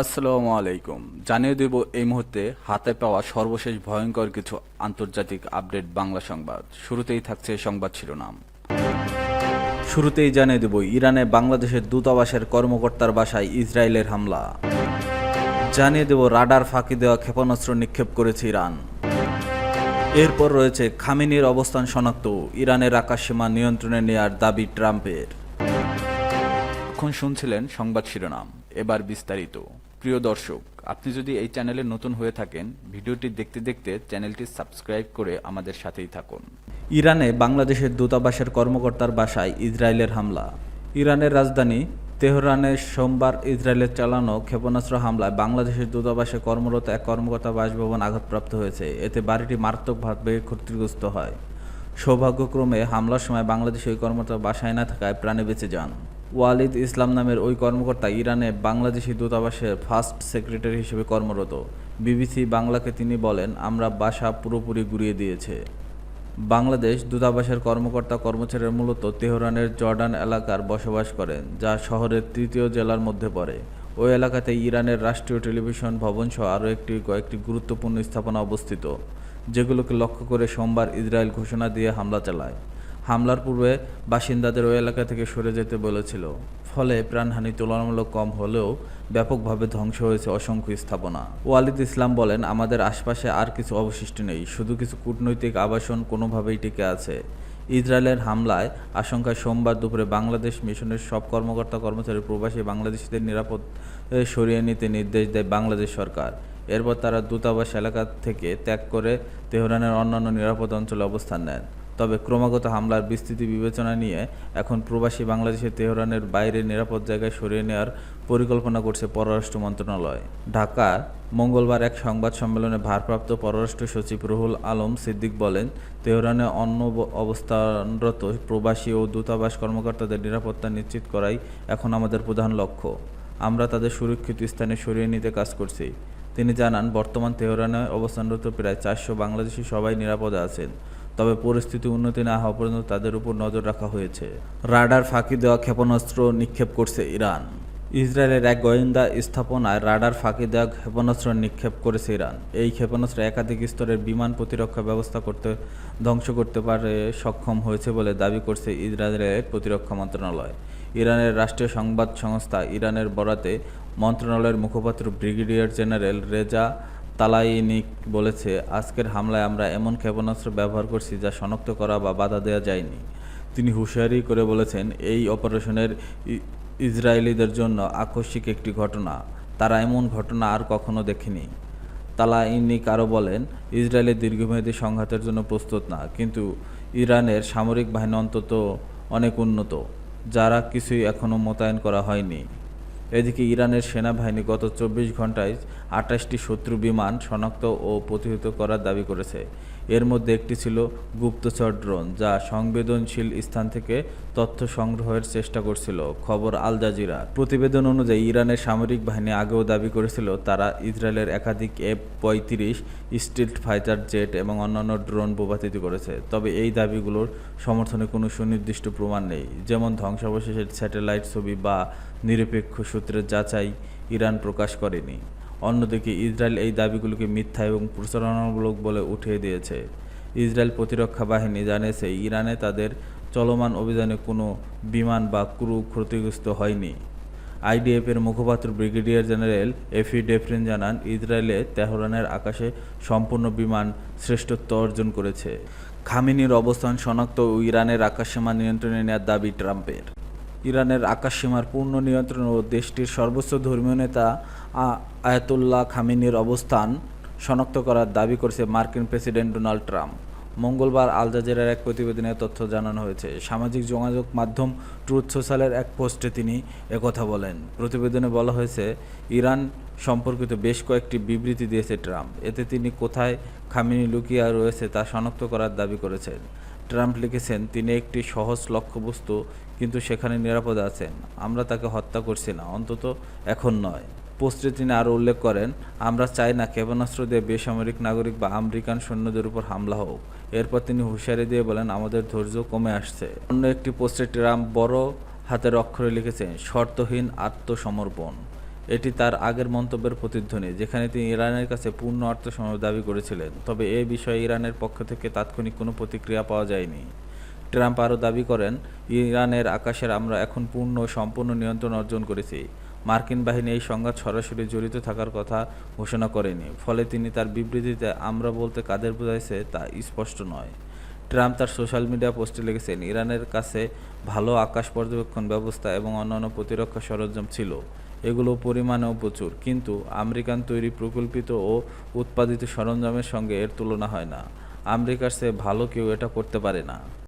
আসসালামু আলাইকুম। জানিয়ে দেব এই মুহূর্তে হাতে পাওয়া সর্বশেষ ভয়ঙ্কর কিছু আন্তর্জাতিক আপডেট বাংলা সংবাদ। শুরুতেই থাকছে সংবাদ শিরোনাম। শুরুতেই জানিয়ে দেব ইরানে বাংলাদেশের দূতাবাসের কর্মকর্তার বাসায় ইসরায়েলের হামলা। জানিয়ে দেব রাডার ফাঁকি দেওয়া ক্ষেপণাস্ত্র নিক্ষেপ করেছে ইরান। এরপর রয়েছে খামিনির অবস্থান শনাক্ত। ইরানের আকাশসীমা নিয়ন্ত্রণে নেয়ার দাবি ট্রাম্পের। এখন শুনছিলেন সংবাদ শিরোনাম? এবার বিস্তারিত। প্রিয় দর্শক, আপনি যদি এই চ্যানেলে নতুন হয়ে থাকেন, ভিডিওটি দেখতে দেখতে চ্যানেলটি সাবস্ক্রাইব করে আমাদের সাথেই থাকুন। ইরানে বাংলাদেশের দূতাবাসের কর্মকর্তার বাসায় ইসরায়েলের হামলা। ইরানের রাজধানী তেহরানে সোমবার ইসরায়েলের চালানো ক্ষেপণাস্ত্র হামলায় বাংলাদেশের দূতাবাসে কর্মরত এক কর্মকর্তা বাসভবন আঘাতপ্রাপ্ত হয়েছে। এতে বাড়িটি মারাত্মকভাবে ক্ষতিগ্রস্ত হয়। সৌভাগ্যক্রমে হামলার সময় বাংলাদেশি ওই কর্মকর্তা বাসায় না থাকায় প্রাণে বেঁচে যান। ওয়ালিদ ইসলাম নামের ওই কর্মকর্তা ইরানে বাংলাদেশি দূতাবাসের ফার্স্ট সেক্রেটারি হিসেবে কর্মরত। বিবিসি বাংলাকে তিনি বলেন, আমরা বাসা পুরোপুরি গুড়িয়ে দিয়েছে। বাংলাদেশ দূতাবাসের কর্মকর্তা কর্মচারীরা মূলত তেহরানের জর্ডান এলাকার বসবাস করেন, যা শহরের তৃতীয় জেলার মধ্যে পড়ে। ওই এলাকাতে ইরানের রাষ্ট্রীয় টেলিভিশন ভবন সহ আরও একটি কয়েকটি গুরুত্বপূর্ণ স্থাপনা অবস্থিত, যেগুলোকে লক্ষ্য করে সোমবার ইসরায়েল ঘোষণা দিয়ে হামলা চালায়। হামলার পূর্বে বাসিন্দাদের ওই এলাকা থেকে সরে যেতে বলেছিল। ফলে প্রাণহানি তুলনামূলক কম হলেও ব্যাপকভাবে ধ্বংস হয়েছে অসংখ্য স্থাপনা। ওয়ালিদ ইসলাম বলেন, আমাদের আশপাশে আর কিছু অবশিষ্ট নেই, শুধু কিছু কূটনৈতিক আবাসন কোনোভাবেই টিকে আছে। ইসরায়েলের হামলায় আশঙ্কায় সোমবার দুপুরে বাংলাদেশ মিশনের সব কর্মকর্তা কর্মচারী প্রবাসী বাংলাদেশিদের নিরাপদ সরিয়ে নিতে নির্দেশ দেয় বাংলাদেশ সরকার। এরপর তারা দূতাবাস এলাকা থেকে ত্যাগ করে তেহরানের অন্যান্য নিরাপদ অঞ্চলে অবস্থান নেন। তবে ক্রমাগত হামলার বিস্তৃতি বিবেচনা নিয়ে এখন প্রবাসী বাংলাদেশের তেহরানের বাইরে নিরাপদ জায়গায় সরিয়ে নেওয়ার পরিকল্পনা করছে পররাষ্ট্র মন্ত্রণালয়। ঢাকা, মঙ্গলবার এক সংবাদ সম্মেলনে ভারপ্রাপ্ত পররাষ্ট্র সচিব রুহুল আলম সিদ্দিক বলেন, তেহরানে অন্য অবস্থানরত প্রবাসী ও দূতাবাস কর্মকর্তাদের নিরাপত্তা নিশ্চিত করাই এখন আমাদের প্রধান লক্ষ্য। আমরা তাদের সুরক্ষিত স্থানে সরিয়ে নিতে কাজ করছি। তিনি জানান, বর্তমান তেহরানে অবস্থানরত প্রায় চারশো বাংলাদেশি সবাই নিরাপদে আছেন। তবে পরিস্থিতি উন্নতি না হওয়া পর্যন্ত তাদের উপর নজর রাখা হয়েছে। রাডার ফাঁকি দেওয়া ক্ষেপণাস্ত্র নিক্ষেপ করছে ইরান। ইসরায়েলের এক গোয়েন্দা স্থাপনায় রাডার ফাঁকি দেওয়া ক্ষেপণাস্ত্র নিক্ষেপ করেছে ইরান। এই ক্ষেপণাস্ত্র একাধিক স্তরের বিমান প্রতিরক্ষা ব্যবস্থা করতে ধ্বংস করতে পারে সক্ষম হয়েছে বলে দাবি করছে ইসরায়েলের প্রতিরক্ষা মন্ত্রণালয়। ইরানের রাষ্ট্রীয় সংবাদ সংস্থা ইরানের বরাতে মন্ত্রণালয়ের মুখপাত্র ব্রিগেডিয়ার জেনারেল রেজা তালাইনিক বলেছে, আজকের হামলায় আমরা এমন ক্ষেপণাস্ত্র ব্যবহার করছি যা শনাক্ত করা বা বাধা দেওয়া যায়নি। তিনি হুঁশিয়ারি করে বলেছেন, এই অপারেশনের ইসরায়েলিদের জন্য আকস্মিক একটি ঘটনা। তারা এমন ঘটনা আর কখনো দেখেনি। তালাইনিক আরও বলেন, ইসরায়েলের দীর্ঘমেয়াদী সংঘাতের জন্য প্রস্তুত না, কিন্তু ইরানের সামরিক বাহিনী অন্তত অনেক উন্নত, যারা কিছুই এখনও মোতায়েন করা হয়নি। এদিকে ইরানের সেনাবাহিনী গত চব্বিশ ঘন্টায় আঠাশটি শত্রু বিমান শনাক্ত ও প্রতিহত করার দাবি করেছে। এর মধ্যে একটি ছিল গুপ্তচর ড্রোন, যা সংবেদনশীল স্থান থেকে তথ্য সংগ্রহের চেষ্টা করছিল, খবর আল জাজিরা। প্রতিবেদন অনুযায়ী, ইরানের সামরিক বাহিনী আগেও দাবি করেছিল, তারা ইসরায়েলের একাধিক এফ পঁয়ত্রিশ স্টিলথ ফাইটার জেট এবং অন্যান্য ড্রোন বোবাতিত করেছে, তবে এই দাবিগুলোর সমর্থনে কোনো সুনির্দিষ্ট প্রমাণ নেই। যেমন ধ্বংসাবশেষের স্যাটেলাইট ছবি বা নিরপেক্ষ সূত্রের যাচাই ইরান প্রকাশ করেনি। অন্যদিকে ইসরায়েল এই দাবিগুলোকে মিথ্যা এবং প্রচারণামূলক বলে উঠিয়ে দিয়েছে। ইসরায়েল প্রতিরক্ষা বাহিনী জানিয়েছে, ইরানে তাদের চলমান অভিযানে কোনো বিমান বা ক্রু ক্ষতিগ্রস্ত হয়নি। আইডিএফের মুখপাত্র ব্রিগেডিয়ার জেনারেল এফি ডেফরিন জানান, ইসরায়েলে তেহরানের আকাশে সম্পূর্ণ বিমান শ্রেষ্ঠত্ব অর্জন করেছে। খামিনির অবস্থান শনাক্ত ও ইরানের আকাশসীমা নিয়ন্ত্রণে নেওয়ার দাবি ট্রাম্পের। ইরানের আকাশসীমার পূর্ণ নিয়ন্ত্রণ ও দেশটির সর্বোচ্চ ধর্মীয় নেতা আয়াতুল্লাহ খামিনির অবস্থান শনাক্ত করার দাবি করেছে মার্কিন প্রেসিডেন্ট ডোনাল্ড ট্রাম্প। মঙ্গলবার আল জাজিরার এক প্রতিবেদনে তথ্য জানানো হয়েছে। সামাজিক যোগাযোগ মাধ্যম ট্রুথ সোশ্যালের এক পোস্টে তিনি একথা বলেন। প্রতিবেদনে বলা হয়েছে, ইরান সম্পর্কিত বেশ কয়েকটি বিবৃতি দিয়েছে ট্রাম্প। এতে তিনি কোথায় খামিনি লুকিয়ে রয়েছে তা শনাক্ত করার দাবি করেছেন। ট্রাম্প লিখেছেন, তিনি একটি সহজ লক্ষ্যবস্তু, কিন্তু সেখানে নিরাপদে আছেন। আমরা তাকে হত্যা করছি না, অন্তত এখন নয়। পোস্টে তিনি আরও উল্লেখ করেন, আমরা চাই না ক্ষেপণাস্ত্র দিয়ে বেসামরিক নাগরিক বা আমেরিকান সৈন্যদের উপর হামলা হোক। এরপর তিনি হুঁশিয়ারি দিয়ে বলেন, আমাদের ধৈর্য কমে আসছে। অন্য একটি পোস্টে ট্রাম্প বড় হাতের অক্ষরে লিখেছেন, শর্তহীন আত্মসমর্পণ। এটি তার আগের মন্তব্যের প্রতিধ্বনি, যেখানে তিনি ইরানের কাছে পূর্ণ আত্মসমর্পণ দাবি করেছিলেন। তবে এ বিষয়ে ইরানের পক্ষ থেকে তাৎক্ষণিক কোনো প্রতিক্রিয়া পাওয়া যায়নি। ট্রাম্প আরও দাবি করেন, ইরানের আকাশের আমরা এখন পূর্ণ সম্পূর্ণ নিয়ন্ত্রণ অর্জন করেছি। মার্কিন বাহিনী এই সংঘাত সরাসরি জড়িত থাকার কথা ঘোষণা করেনি, ফলে তিনি তার বিবৃতিতে আমরা বলতে কাদের বোঝাইছে তা স্পষ্ট নয়। ট্রাম্প তার সোশ্যাল মিডিয়া পোস্টে লিখেছেন, ইরানের কাছে ভালো আকাশ পর্যবেক্ষণ ব্যবস্থা এবং অন্যান্য প্রতিরক্ষা সরঞ্জাম ছিল। এগুলো পরিমাণেও প্রচুর, কিন্তু আমেরিকান তৈরি প্রকল্পিত ও উৎপাদিত সরঞ্জামের সঙ্গে এর তুলনা হয় না। আমেরিকার সে ভালো কেউ এটা করতে পারে না।